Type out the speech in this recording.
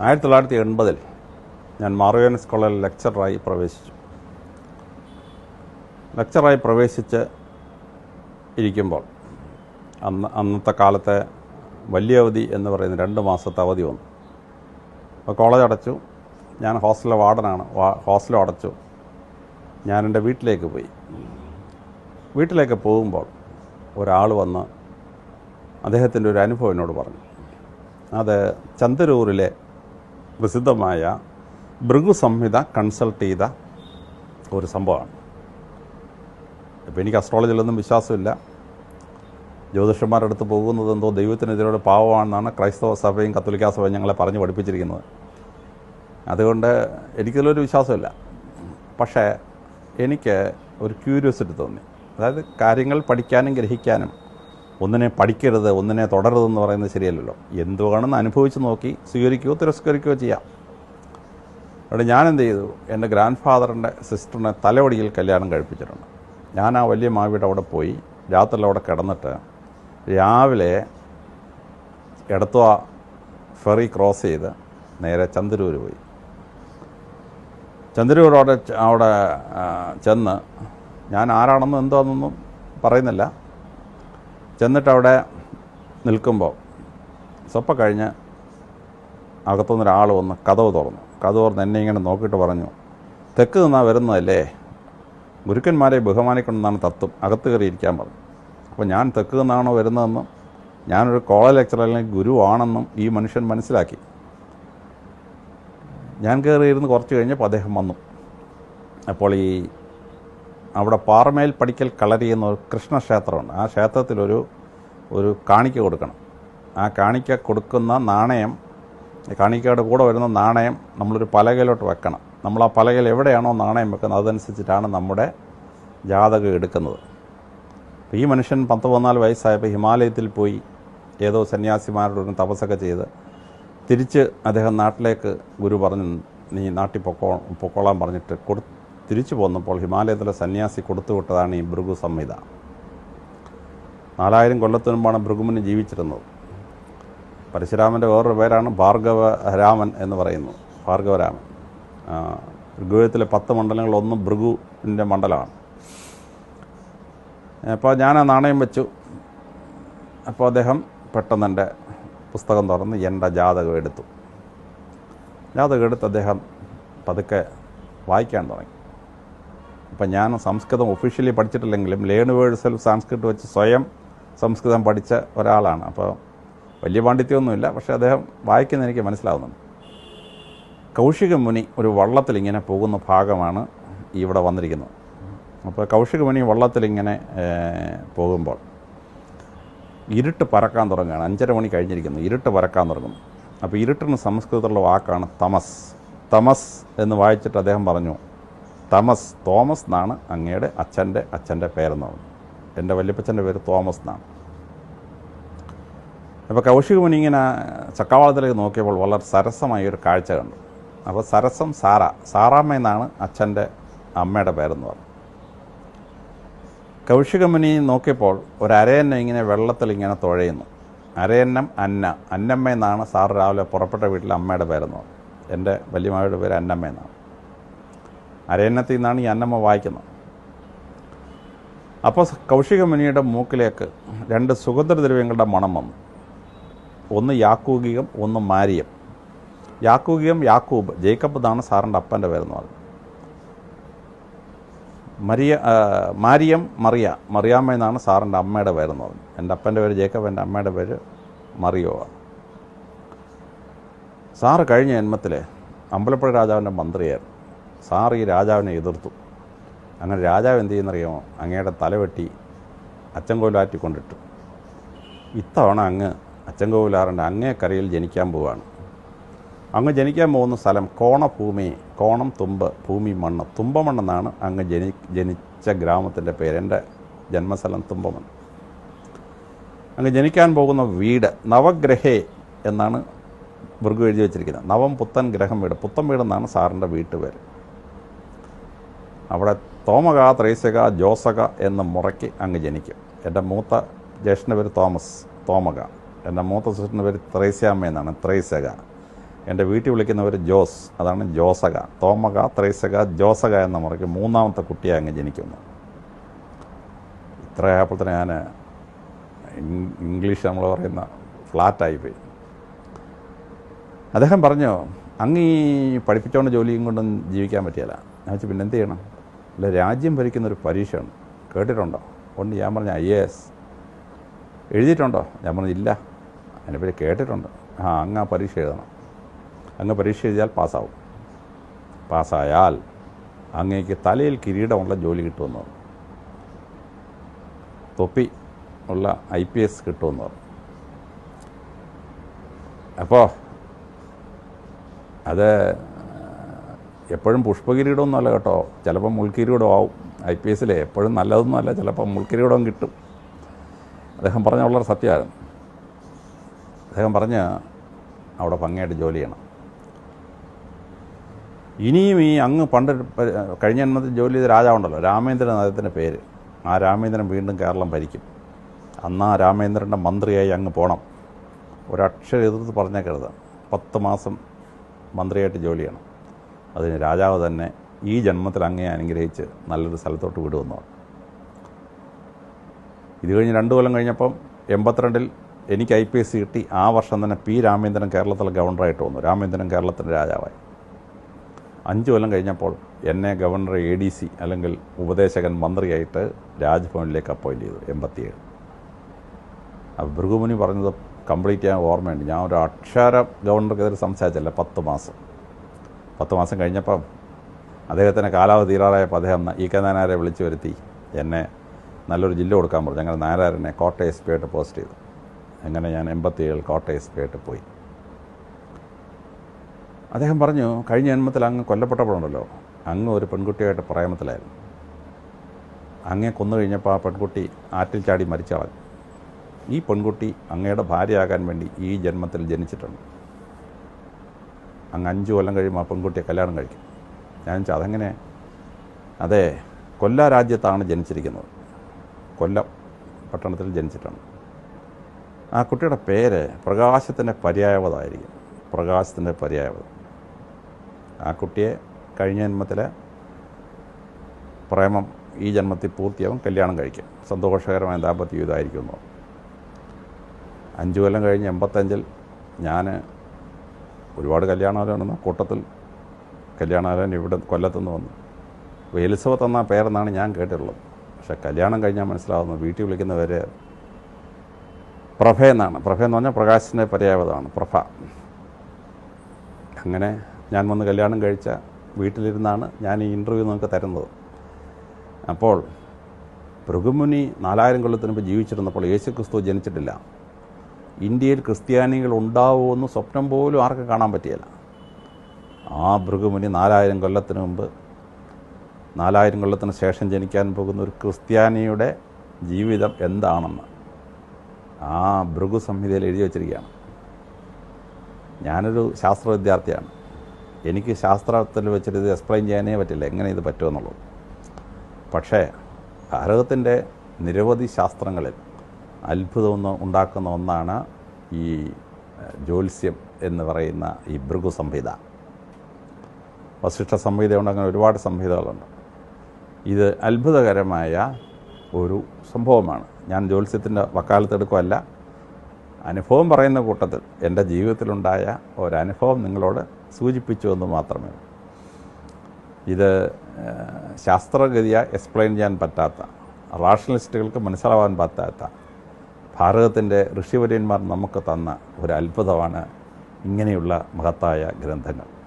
ആയിരത്തി തൊള്ളായിരത്തി എൺപതിൽ ഞാൻ മാറുവേനസ് കോളേജിൽ ലെക്ചറായി പ്രവേശിച്ചു. ലെക്ചറായി പ്രവേശിച്ച് ഇരിക്കുമ്പോൾ അന്ന് അന്നത്തെ കാലത്തെ വലിയ അവധി എന്ന് പറയുന്ന രണ്ട് മാസത്തെ അവധി വന്നു. അപ്പോൾ കോളേജ് അടച്ചു. ഞാൻ ഹോസ്റ്റലിലെ വാർഡനാണ്. ഹോസ്റ്റലും അടച്ചു. ഞാൻ എന്റെ വീട്ടിലേക്ക് പോയി. വീട്ടിലേക്ക് പോകുമ്പോൾ ഒരാൾ വന്ന് അദ്ദേഹത്തിന്റെ ഒരു അനുഭവം എന്നോട് പറഞ്ഞു. അത് ചന്ദരൂരിലെ പ്രസിദ്ധമായ ഭൃഗു സംഹിത കൺസൾട്ട് ചെയ്ത ഒരു സംഭവമാണ്. ഇപ്പോൾ എനിക്ക് അസ്ട്രോളജിയിലൊന്നും വിശ്വാസമില്ല. ജ്യോതിഷന്മാരുടെ അടുത്ത് പോകുന്നത് എന്തോ ദൈവത്തിനെതിരോട് പാവമാണെന്നാണ് ക്രൈസ്തവ സഭയും കത്തോലിക്കാ സഭയും ഞങ്ങളെ പറഞ്ഞ് പഠിപ്പിച്ചിരിക്കുന്നത്. അതുകൊണ്ട് എനിക്കതിലൊരു വിശ്വാസമില്ല. പക്ഷേ എനിക്ക് ഒരു ക്യൂരിയോസിറ്റി തോന്നി. അതായത് കാര്യങ്ങൾ പഠിക്കാനും ഗ്രഹിക്കാനും ഒന്നിനെ പഠിക്കരുത് ഒന്നിനെ തുടരുതെന്ന് പറയുന്നത് ശരിയല്ലല്ലോ. എന്തുവാണെന്ന് അനുഭവിച്ച് നോക്കി സ്വീകരിക്കുകയോ തിരസ്കരിക്കുകയോ ചെയ്യാം. അവിടെ ഞാൻ എന്ത് ചെയ്തു? എന്റെ ഗ്രാൻഡ് ഫാദറിന്റെ സിസ്റ്ററിനെ തലവടിയിൽ കല്യാണം കഴിപ്പിച്ചിട്ടുണ്ട്. ഞാൻ ആ വലിയ മാവിയുടെ അവിടെ പോയി രാത്രി അവിടെ കിടന്നിട്ട് രാവിലെ എടത്തുവ ഫെറി ക്രോസ് ചെയ്ത് നേരെ ചന്ദ്രൂർ പോയി. ചന്ദ്രൂർ അവിടെ അവിടെ ചെന്ന് ഞാൻ ആരാണെന്നും എന്താണെന്നൊന്നും പറയുന്നില്ല. ചെന്നിട്ട് അവിടെ നിൽക്കുമ്പോൾ സ്വപ്പ കഴിഞ്ഞ് അകത്തുനിന്നൊരാൾ വന്ന് കഥവ് തുറന്നു. കഥ തുറന്ന് എന്നെ ഇങ്ങനെ നോക്കിയിട്ട് പറഞ്ഞു തെക്ക് നിന്നാ വരുന്നതല്ലേ? ഗുരുക്കന്മാരെ ബഹുമാനിക്കണമെന്നാണ് തത്വം അകത്ത് കയറിയിരിക്കാൻ പറഞ്ഞു. അപ്പോൾ ഞാൻ തെക്ക് നിന്നാണോ വരുന്നതെന്നും ഞാനൊരു കോളേജ് ലെക്ചർ അല്ലെങ്കിൽ ഗുരുവാണെന്നും ഈ മനുഷ്യൻ മനസ്സിലാക്കി. ഞാൻ കയറിയിരുന്ന് കുറച്ച് കഴിഞ്ഞപ്പോൾ അദ്ദേഹം വന്നു. അപ്പോൾ ഈ അവിടെ പാറമേൽ പടിക്കൽ കളരി എന്ന ഒരു കൃഷ്ണക്ഷേത്രമുണ്ട്. ആ ക്ഷേത്രത്തിലൊരു ഒരു കാണിക്ക കൊടുക്കണം. ആ കാണിക്ക കൊടുക്കുന്ന നാണയം കാണിക്കയുടെ കൂടെ വരുന്ന നാണയം നമ്മളൊരു പലകയിലോട്ട് വെക്കണം. നമ്മൾ ആ പലകയിൽ എവിടെയാണോ നാണയം വെക്കുന്നത് അതനുസരിച്ചിട്ടാണ് നമ്മുടെ ജാതകം എടുക്കുന്നത്. അപ്പോൾ ഈ മനുഷ്യൻ പത്ത് പതിനാല് വയസ്സായപ്പോൾ ഹിമാലയത്തിൽ പോയി ഏതോ സന്യാസിമാരുടെ ഒരു തപസ്സൊക്കെ ചെയ്ത് തിരിച്ച് അദ്ദേഹം നാട്ടിലേക്ക് ഗുരു പറഞ്ഞു നീ നാട്ടിൽ പൊക്കോ പൊക്കോളാൻ പറഞ്ഞിട്ട് കൊടു തിരിച്ചു പോന്നപ്പോൾ ഹിമാലയത്തിലെ സന്യാസി കൊടുത്തുവിട്ടതാണ് ഈ ഭൃഗു സംഹിത. നാലായിരം കൊല്ലത്തിന് മുമ്പാണ് ഭൃഗുമുനി ജീവിച്ചിരുന്നത്. പരശുരാമന്റെ വേറൊരു പേരാണ് ഭാർഗവ രാമൻ എന്ന് പറയുന്നു. ഭാർഗവരാമൻ. ഋഗുവേദത്തിലെ പത്ത് മണ്ഡലങ്ങളൊന്നും ഭൃഗുവിന്റെ മണ്ഡലമാണ്. അപ്പോൾ ഞാൻ ആ നാണയം വെച്ചു. അപ്പോൾ അദ്ദേഹം പെട്ടെന്ന് എന്റെ പുസ്തകം തുറന്ന് എന്റെ ജാതകം എടുത്തു. ജാതകം എടുത്ത് അദ്ദേഹം പതുക്കെ വായിക്കാൻ തുടങ്ങി. അപ്പം ഞാൻ സംസ്കൃതം ഒഫീഷ്യലി പഠിച്ചിട്ടില്ലെങ്കിലും ലേൺ സെൽഫ് സാൻസ്ക്രിറ്റ് വെച്ച് സ്വയം സംസ്കൃതം പഠിച്ച ഒരാളാണ്. അപ്പോൾ വലിയ പാണ്ഡിത്യമൊന്നുമില്ല പക്ഷേ അദ്ദേഹം വായിക്കുന്ന എനിക്ക് മനസ്സിലാവുന്നുണ്ട്. കൗശിക മുനി ഒരു വള്ളത്തിൽ ഇങ്ങനെ പോകുന്ന ഭാഗമാണ് ഇവിടെ വന്നിരിക്കുന്നത്. അപ്പോൾ കൗശിക മുനി വള്ളത്തിലിങ്ങനെ പോകുമ്പോൾ ഇരുട്ട് പരക്കാൻ തുടങ്ങുകയാണ്. അഞ്ചര മണി കഴിഞ്ഞിരിക്കുന്നു. ഇരുട്ട് പരക്കാൻ തുടങ്ങുന്നു. അപ്പോൾ ഇരുട്ടിന് സംസ്കൃതത്തിലുള്ള വാക്കാണ് തമസ്. തമസ് എന്ന് വായിച്ചിട്ട് അദ്ദേഹം പറഞ്ഞു തമസ് തോമസ് എന്നാണ് അങ്ങയുടെ അച്ഛന്റെ അച്ഛന്റെ പേരെന്ന് പറഞ്ഞു എന്റെ വല്യപ്പച്ചന്റെ പേര് തോമസ് എന്നാണ്. അപ്പോൾ കൗശിക മുനി ഇങ്ങനെ ചക്കാവാളത്തിലേക്ക് നോക്കിയപ്പോൾ വളരെ സരസമായ ഒരു കാഴ്ച കണ്ടു. അപ്പോൾ സരസം സാറ സാറാമ്മ എന്നാണ് അച്ഛന്റെ അമ്മയുടെ പേരെന്ന് പറഞ്ഞു. കൗശികമുനി നോക്കിയപ്പോൾ ഒരു അരയന്നം ഇങ്ങനെ വെള്ളത്തിൽ ഇങ്ങനെ തുഴയുന്നു. അരയന്നം അന്ന അന്നമ്മ എന്നാണ് സാറ് രാവിലെ പുറപ്പെട്ട വീട്ടിലെ അമ്മയുടെ പേരെന്ന് പറഞ്ഞു. എന്റെ വല്യമ്മയുടെ പേര് അന്നമ്മ എന്നാണ്. അരയന്നത്തിൽ നിന്നാണ് ഈ അന്നമ്മ വായിക്കുന്നത്. അപ്പോൾ കൗശികമുനിയുടെ മൂക്കിലേക്ക് രണ്ട് സുഗന്ധദ്രവ്യങ്ങളുടെ മണം വന്നു. ഒന്ന് യാക്കൂകികം ഒന്ന് മാരിയം. യാക്കൂകികം യാക്കൂബ്. ജേക്കബ് എന്നാണ് സാറിന്റെ അപ്പന്റെ പേരെന്ന് പറഞ്ഞു മരിയ മാരിയം മറിയ. മറിയാമ്മ എന്നാണ് സാറിന്റെ അമ്മയുടെ പേരെന്ന് പറഞ്ഞു എന്റെ അപ്പന്റെ പേര് ജേക്കബ് എന്റെ അമ്മയുടെ പേര് മറിയോ. സാറ് കഴിഞ്ഞ ജന്മത്തിൽ അമ്പലപ്പുഴ രാജാവിന്റെ മന്ത്രിയായിരുന്നു. സാർ ഈ രാജാവിനെ എതിർത്തു. അങ്ങനെ രാജാവ് എന്ത് ചെയ്യുന്നറിയാമോ അങ്ങയുടെ തലവെട്ടി അച്ചൻകോലാറ്റി കൊണ്ടിട്ടു ഇത്തവണ അങ്ങ് അച്ചൻകോവിലാറിന്റെ അങ്ങേക്കരയിൽ ജനിക്കാൻ പോവുകയാണ് അങ്ങ് ജനിക്കാൻ പോകുന്ന സ്ഥലം കോണഭൂമി കോണം തുമ്പ് ഭൂമി മണ്ണ്. തുമ്പമണ്ണെന്നാണ് അങ്ങ് ജനി ജനിച്ച ഗ്രാമത്തിന്റെ പേര്. എന്റെ ജന്മസ്ഥലം തുമ്പമണ്ണ്. അങ്ങ് ജനിക്കാൻ പോകുന്ന വീട് നവഗ്രഹേ എന്നാണ് ഭൃഗു എഴുതി വെച്ചിരിക്കുന്നത്. നവം പുത്തൻ ഗ്രഹം വീട്. പുത്തൻ വീടെന്നാണ് സാറിന്റെ വീട്ടുപേര്. അവിടെ തോമക ത്രൈസക ജോസക എന്ന മുറയ്ക്ക് അങ്ങ് ജനിക്കും. എന്റെ മൂത്ത ജ്യേഷ്ഠന്റെ പേര് തോമസ് തോമക. എന്റെ മൂത്ത സിസ്റ്ററിന്റെ പേര് ത്രേസ്യാമ്മ എന്നാണ് ത്രൈസക. എന്റെ വീട്ടിൽ വിളിക്കുന്നവർ ജോസ് അതാണ് ജോസക. തോമക ത്രൈസക ജോസക എന്ന മുറയ്ക്ക് മൂന്നാമത്തെ കുട്ടിയെ അങ്ങ് ജനിക്കുന്നു. ഇത്ര ആയപ്പോൾ തന്നെ ഞാൻ ഇംഗ്ലീഷ് നമ്മൾ പറയുന്ന ഫ്ലാറ്റായി പോയി. അദ്ദേഹം പറഞ്ഞു അങ്ങ് ഈ പഠിപ്പിച്ചോണ്ട് ജോലിയും കൊണ്ടും ജീവിക്കാൻ പറ്റിയല്ല. ഞാൻ വെച്ചാൽ പിന്നെ ചെയ്യണം? അല്ല രാജ്യം ഭരിക്കുന്ന ഒരു പരീക്ഷയാണ്. കേട്ടിട്ടുണ്ടോ? ഉണ്ട് ഞാൻ പറഞ്ഞു ഐ എ എസ്. എഴുതിയിട്ടുണ്ടോ? ഞാൻ പറഞ്ഞില്ല അതിനെ അതിനെപ്പറ്റി കേട്ടിട്ടുണ്ട്. ആ അങ്ങ് ആ പരീക്ഷ എഴുതണം. അങ്ങ് പരീക്ഷ എഴുതിയാൽ പാസ്സാവും. പാസ്സായാൽ അങ്ങേക്ക് തലയിൽ കിരീടമുള്ള ജോലി കിട്ടുമെന്ന് പറഞ്ഞു. തൊപ്പി ഉള്ള ഐ പി എസ് കിട്ടുമെന്ന് പറഞ്ഞു. അപ്പോൾ അത് എപ്പോഴും പുഷ്പകിരീടമൊന്നുമല്ല കേട്ടോ. ചിലപ്പോൾ മുൾക്കിരീടം ആവും. ഐ പി എസിലെ എപ്പോഴും നല്ലതൊന്നുമല്ല ചിലപ്പോൾ മുൾക്കിരീടം കിട്ടും. അദ്ദേഹം പറഞ്ഞ വളരെ സത്യമായിരുന്നു. അദ്ദേഹം പറഞ്ഞ് അവിടെ ഭംഗിയായിട്ട് ജോലി ചെയ്യണം. ഇനിയും ഈ അങ്ങ് പണ്ട് കഴിഞ്ഞ ജന്മത്തിൽ ജോലി ചെയ്ത രാജാവുണ്ടല്ലോ. രാമേന്ദ്രൻ അദ്ദേഹത്തിന്റെ പേര്. ആ രാമേന്ദ്രൻ വീണ്ടും കേരളം ഭരിക്കും. അന്ന് ആ രാമേന്ദ്രന്റെ മന്ത്രിയായി അങ്ങ് പോകണം ഒരക്ഷരം എതിർത്ത് പറഞ്ഞേക്കരുത്. പത്ത് മാസം മന്ത്രിയായിട്ട് ജോലി ചെയ്യണം. അതിന് രാജാവ് തന്നെ ഈ ജന്മത്തിൽ അങ്ങേ അനുഗ്രഹിച്ച് നല്ലൊരു സ്ഥലത്തോട്ട് വിടുമെന്ന് ഇത് കഴിഞ്ഞ് രണ്ട് കൊല്ലം കഴിഞ്ഞപ്പം എൺപത്തിരണ്ടിൽ എനിക്ക് ഐ പി എസ് കിട്ടി. ആ വർഷം തന്നെ പി രാമേന്ദ്രൻ കേരളത്തിലെ ഗവർണറായിട്ട് വന്നു. രാമേന്ദ്രൻ കേരളത്തിന്റെ രാജാവായി. അഞ്ച് കൊല്ലം കഴിഞ്ഞപ്പോൾ എന്നെ ഗവർണർ എ ഡി സി അല്ലെങ്കിൽ ഉപദേശകൻ മന്ത്രിയായിട്ട് രാജ്ഭവനിലേക്ക് അപ്പോയിന്റ് ചെയ്തു എൺപത്തിയേഴ്. ഭൃഗുമുനി പറഞ്ഞത് കംപ്ലീറ്റ് ചെയ്യാൻ ഓർമ്മയുണ്ട്. ഞാൻ ഒരു അക്ഷര ഗവർണർക്കെതിരെ സംസാരിച്ചല്ല പത്ത് മാസം. പത്ത് മാസം കഴിഞ്ഞപ്പം അദ്ദേഹത്തിന് കാലാവധി തീരാറായപ്പോൾ അദ്ദേഹം ഇ കെ നായനാരെ വിളിച്ചു വരുത്തി. എന്നെ നല്ലൊരു ജില്ല കൊടുക്കാൻ പറഞ്ഞു. ഞങ്ങൾ നായനാരനെ കോട്ടയ എസ് പി ആയിട്ട് പോസ്റ്റ് ചെയ്തു. അങ്ങനെ ഞാൻ എൺപത്തിയേഴിൽ കോട്ടയ എസ് പി ആയിട്ട് പോയി. അദ്ദേഹം പറഞ്ഞു കഴിഞ്ഞ ജന്മത്തിൽ അങ്ങ് കൊല്ലപ്പെട്ടപ്പോഴുണ്ടല്ലോ. അങ്ങ് ഒരു പെൺകുട്ടിയായിട്ട് പ്രേമത്തിലായിരുന്നു. അങ്ങേ കൊന്നു കഴിഞ്ഞപ്പോൾ ആ പെൺകുട്ടി ആറ്റിൽ ചാടി മരിച്ചു ഈ പെൺകുട്ടി അങ്ങയുടെ ഭാര്യയാകാൻ വേണ്ടി ഈ ജന്മത്തിൽ ജനിച്ചിട്ടുണ്ട്. അങ്ങ് അഞ്ച് കൊല്ലം കഴിയുമ്പോൾ ആ പെൺകുട്ടിയെ കല്യാണം കഴിക്കും. ഞാൻ വെച്ചാൽ അതെങ്ങനെ? അതെ കൊല്ല രാജ്യത്താണ് ജനിച്ചിരിക്കുന്നത്. കൊല്ലം പട്ടണത്തിൽ ജനിച്ചിട്ടുണ്ട് ആ കുട്ടിയുടെ പേര് പ്രകാശത്തിന്റെ പര്യായവതായിരിക്കും. പ്രകാശത്തിന്റെ പര്യായവത. ആ കുട്ടിയെ കഴിഞ്ഞ ജന്മത്തിലെ പ്രേമം ഈ ജന്മത്തിൽ പൂർത്തിയാവും കല്യാണം കഴിക്കും. സന്തോഷകരമായ ദാമ്പത്യ ജീവിതമായിരിക്കും. അഞ്ച് കൊല്ലം കഴിഞ്ഞ് എൺപത്തഞ്ചിൽ ഞാൻ ഒരുപാട് കല്യാണാലോചന കൂട്ടത്തിൽ കല്യാണാലോചന ഇവിടെ കൊല്ലത്തുനിന്ന് വന്നു. എലിസബത്ത് എന്ന പേരെന്നാണ് ഞാൻ കേട്ടിട്ടുള്ളത്. പക്ഷേ കല്യാണം കഴിഞ്ഞാൽ മനസ്സിലാവുന്നു വീട്ടിൽ വിളിക്കുന്നവരെ പ്രഭ എന്നാണ്. പ്രഭ എന്ന് പറഞ്ഞാൽ പ്രകാശിന്റെ പര്യായതാണ് പ്രഭ. അങ്ങനെ ഞാൻ വന്ന് കല്യാണം കഴിച്ച വീട്ടിലിരുന്നാണ് ഞാൻ ഈ ഇന്റർവ്യൂ നിങ്ങൾക്ക് തരുന്നത്. അപ്പോൾ ഭൃഗുമുനി നാലായിരം കൊല്ലത്തിന് മുമ്പ് ജീവിച്ചിരുന്നപ്പോൾ യേശു ക്രിസ്തു ജനിച്ചിട്ടില്ല. ഇന്ത്യയിൽ ക്രിസ്ത്യാനികൾ ഉണ്ടാവുമെന്ന് സ്വപ്നം പോലും ആർക്കും കാണാൻ പറ്റിയല്ല. ആ ഭൃഗുമുനി നാലായിരം കൊല്ലത്തിന് മുമ്പ് നാലായിരം കൊല്ലത്തിന് ശേഷം ജനിക്കാൻ പോകുന്ന ഒരു ക്രിസ്ത്യാനിയുടെ ജീവിതം എന്താണെന്ന് ആ ഭൃഗു സംഹിതയിൽ എഴുതി വച്ചിരിക്കുകയാണ്. ഞാനൊരു ശാസ്ത്ര വിദ്യാർത്ഥിയാണ്. എനിക്ക് ശാസ്ത്രത്തിൽ വെച്ചിട്ട് ഇത് എക്സ്പ്ലെയിൻ ചെയ്യാനേ പറ്റില്ല എങ്ങനെ ഇത് പറ്റുമെന്നുള്ളത്. പക്ഷേ ഭാരതത്തിന്റെ നിരവധി ശാസ്ത്രങ്ങളിൽ അത്ഭുതം ഉണ്ടാക്കുന്ന ഒന്നാണ് ഈ ജ്യോത്സ്യം എന്ന് പറയുന്ന ഈ ഭൃഗു സംഹിത. വസിഷ്ഠ സംഹിതയുണ്ട് അങ്ങനെ ഒരുപാട് സംഹിതകളുണ്ട്. ഇത് അത്ഭുതകരമായ ഒരു സംഭവമാണ്. ഞാൻ ജ്യോത്സ്യത്തിന്റെ വക്കാലത്തെടുക്കുമല്ല അനുഭവം പറയുന്ന കൂട്ടത്തിൽ എന്റെ ജീവിതത്തിലുണ്ടായ ഒരനുഭവം നിങ്ങളോട് സൂചിപ്പിച്ചു എന്ന് മാത്രമേ ഇത് ശാസ്ത്രഗതിയായി ശാസ്ത്രഗതിയ എക്സ്പ്ലെയിൻ ചെയ്യാൻ പറ്റാത്ത റാഷണലിസ്റ്റുകൾക്ക് മനസ്സിലാവാൻ പറ്റാത്ത ഭാരതത്തിന്റെ ഋഷിവര്യന്മാർ നമുക്ക് തന്ന ഒരു അത്ഭുതമാണ് ഇങ്ങനെയുള്ള മഹത്തായ ഗ്രന്ഥങ്ങൾ.